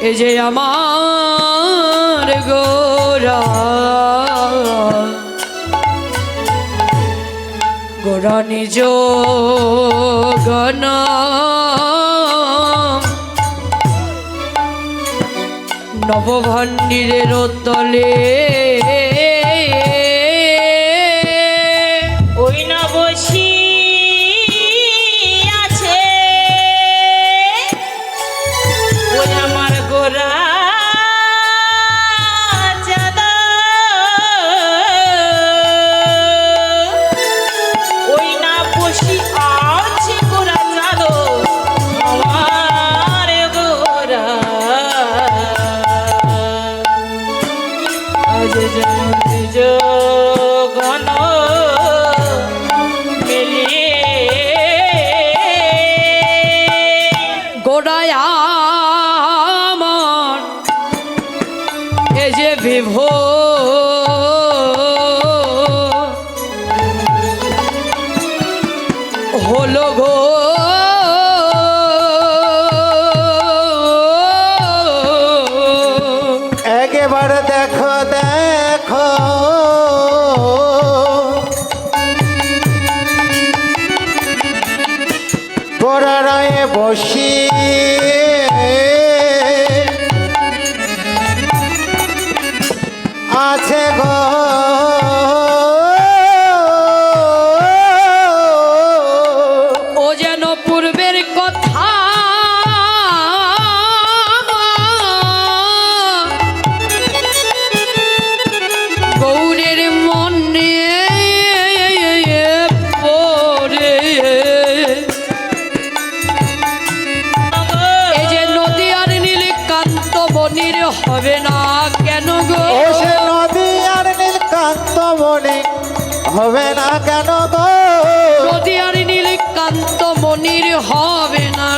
এ যে আমার গোরা গোরা নিজ গণ তলে যোগনা দাঁড়ায় বসি। নিরে হবে না কেন গো? সে নদী আর নীলকান্ত মনে হবে না কেন গো? নদী আর নীলকান্ত মনির হবে না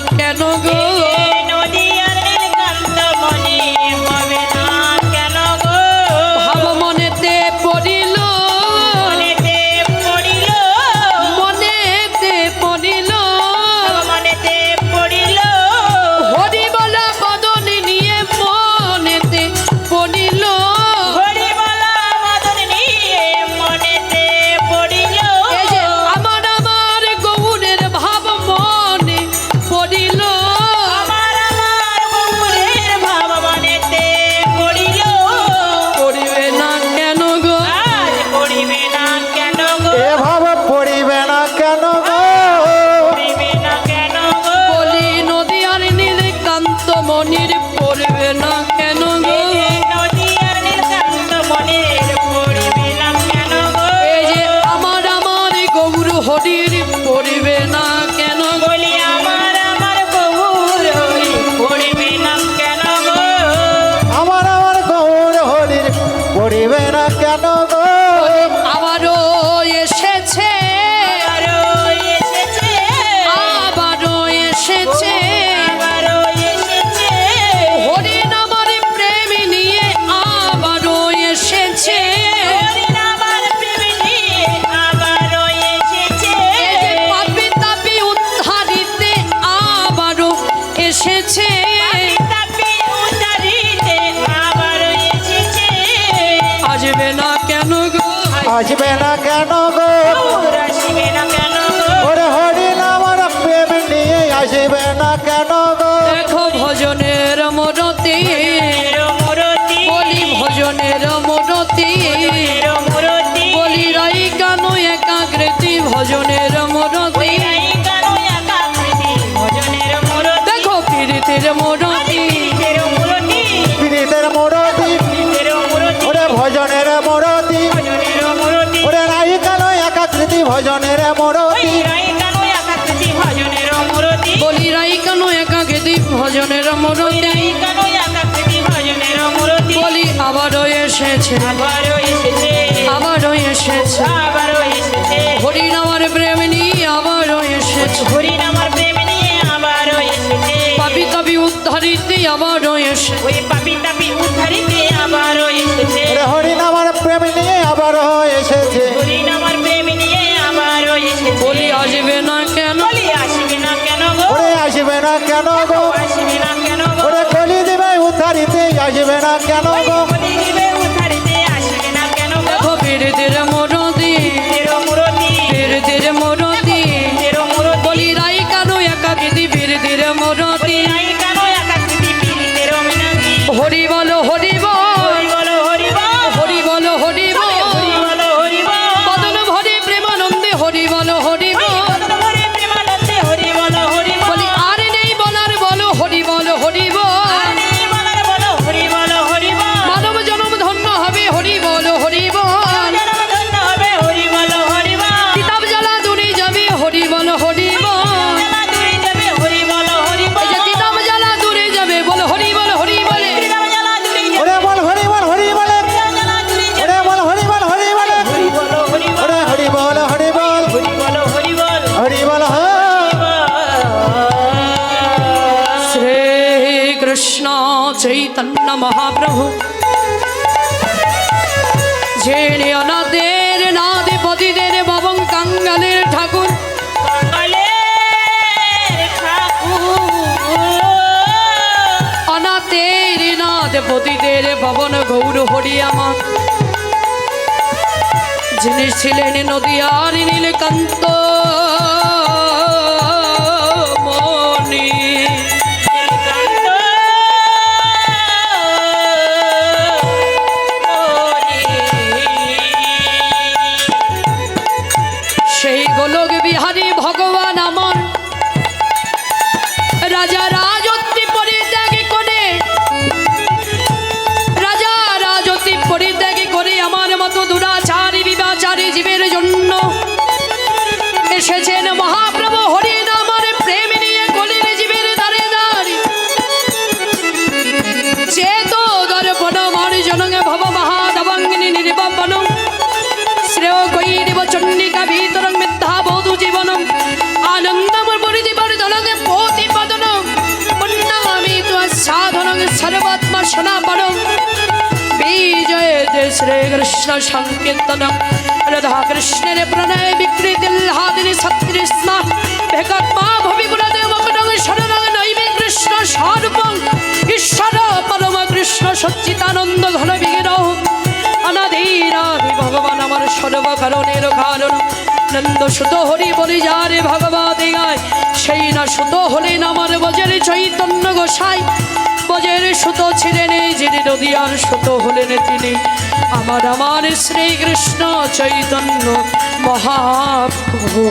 আসবে না কেন গো? আসবে না কেন হরি নামার প্রেম নিয়ে আসবে না কেন ভজনের মরতি বলি, আবারও এসেছে। আবারও এসেছে। হরিণ আমার প্রেম নিয়ে আবারও এসেছে। হরিণ আমার আবারও এসেছে পাপি তাপি উদ্ধারিতে আবারও এসে পাপি তাপি উদ্ধারিতে আবারও এসেছে আবারও এসেছে। বলি আসবে না কেন? আসবে আসবে না কেন গো? আসবে না কেন ওরে বলি দিবে উদ্ধারিতে আসবে না কেন গো? পাবন গৌর হরি আমার যিনি ছিলেন নদী আর নীলকান্ত শ্রী സങ്കീർത്തനം രാധാകൃഷ്ണന് പ്രണയ വിക്രീതി ഹാദിനി സത്കൃഷ്ണ ഭഗത്മാ ഭവിഗുണദേവ ঈশ্বর পরম কৃষ্ণ সচ্চিদানন্দ ধন বিগ্রহ। অনাধীরামি ভগবান আমার সর্বকারণের কারণ নন্দ সুত হরি বলি যারে ভগবান সেই না সুত হলেন আমার বজের চৈতন্য গোসাই। ব্রজের সুতো ছিলেন এই যিনি নদীয়ার সুতো হলেন তিনি। আমার আমার শ্রীকৃষ্ণ চৈতন্য মহাপ্রভু।